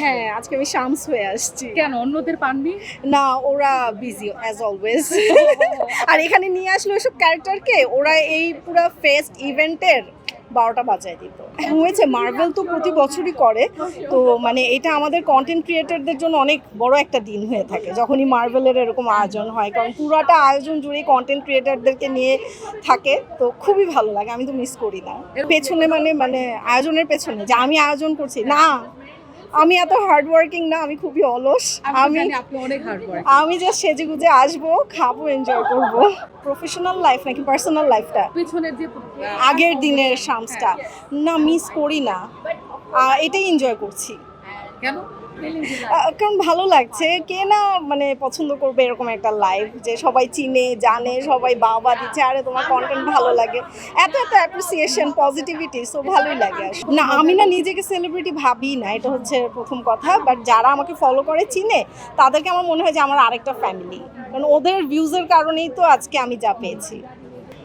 হ্যাঁ আজকে আমি শামস হয়ে আসছি। কেন অন্যদের পাননি? না ওরা বিজি অ্যাজ অলওয়েজ আর এখানে নিয়ে আসলো এসব ক্যারেক্টারকে ওরা এই পুরো ফেস্ট ইভেন্টের বারোটা বাজায় দিত। হয়েছে মার্বেল তো প্রতি বছরই করে। তো মানে এটা আমাদের কন্টেন্ট ক্রিয়েটারদের জন্য অনেক বড় একটা দিন হয়ে থাকে যখনই মার্বেলের এরকম আয়োজন হয়। কারণ পুরাটা আয়োজন জুড়ে কন্টেন্ট ক্রিয়েটারদেরকে নিয়ে থাকে তো খুবই ভালো লাগে। আমি তো মিস করি না। পেছনে মানে মানে আয়োজনের পেছনে যে আমি আয়োজন করছি। না আমি এত হার্ড ওয়ার্কিং না আমি খুবই অলস। আমি আমি জাস্ট সেজে গুজে আসব খাব এনজয় করব। প্রফেশনাল লাইফ নাকি পার্সোনাল লাইফটা পেছনের যে আগের দিনের শামসটা। না মিস করি না। এটাই এনজয় করছি। কেন? কারণ ভালো লাগছে। কে না মানে পছন্দ করবে এরকম একটা লাইফ যে সবাই চিনে, জানে, সবাই বাবা দিচ্ছে, আরে তোমার কন্টেন্ট ভালো লাগে। এত এত অ্যাপ্রিসিয়েশন পজিটিভিটি সো ভালোই লাগে। না, আমি না নিজেকে সেলিব্রিটি ভাবি না, এটা হচ্ছে প্রথম কথা। বাট যারা আমাকে ফলো করে, চিনে, তাদেরকে আমার মনে হয় যে আমার আরেকটা ফ্যামিলি কারণ ওদের ভিউজের কারণেই তো আজকে আমি যা পেয়েছি।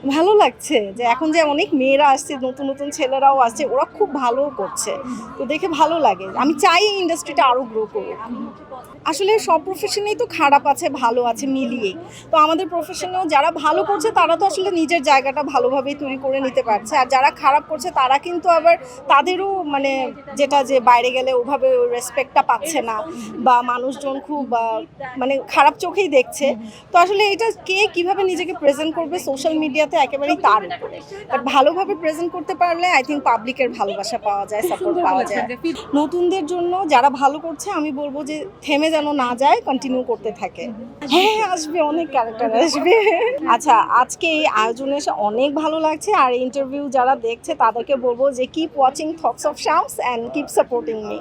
ভালো লাগছে যে এখন যে অনেক মেয়েরা আসছে, নতুন নতুন ছেলেরাও আসছে, ওরা খুব ভালো করছে। তো দেখে ভালো লাগে। আমি চাই ইন্ডাস্ট্রিটা আরও গ্রো করুক। আসলে সব প্রফেশনেই তো খারাপ আছে, ভালো আছে, মিলিয়েই। তো আমাদের প্রফেশনেও যারা ভালো করছে, তারা তো আসলে নিজের জায়গাটা ভালোভাবেই তৈরি করে নিতে পারছে। আর যারা খারাপ করছে, তারা কিন্তু আবার তাদেরও মানে যেটা যে বাইরে গেলে ওভাবে রেসপেক্টটা পাচ্ছে না বা মানুষজন খুব মানে খারাপ চোখেই দেখছে। তো আসলে এটা কে কীভাবে নিজেকে প্রেজেন্ট করবে সোশ্যাল মিডিয়াতে একেবারেই তার উপরে। বাট ভালোভাবে প্রেজেন্ট করতে পারলে আই থিঙ্ক পাবলিকের ভালোবাসা পাওয়া যায় সাপোর্ট পাওয়া যায়। নতুনদের জন্য যারা ভালো করছে আমি বলব যে থেমে যেন না যায় কন্টিনিউ করতে থাকে। হ্যাঁ আসবে অনেক ক্যারেক্টার আসবে। আচ্ছা আজকে এই আয়োজনে এসে অনেক ভালো লাগছে আর ইন্টারভিউ যারা দেখছে তাদেরকে বলব যে keep watching thoughts of Shams and keep supporting me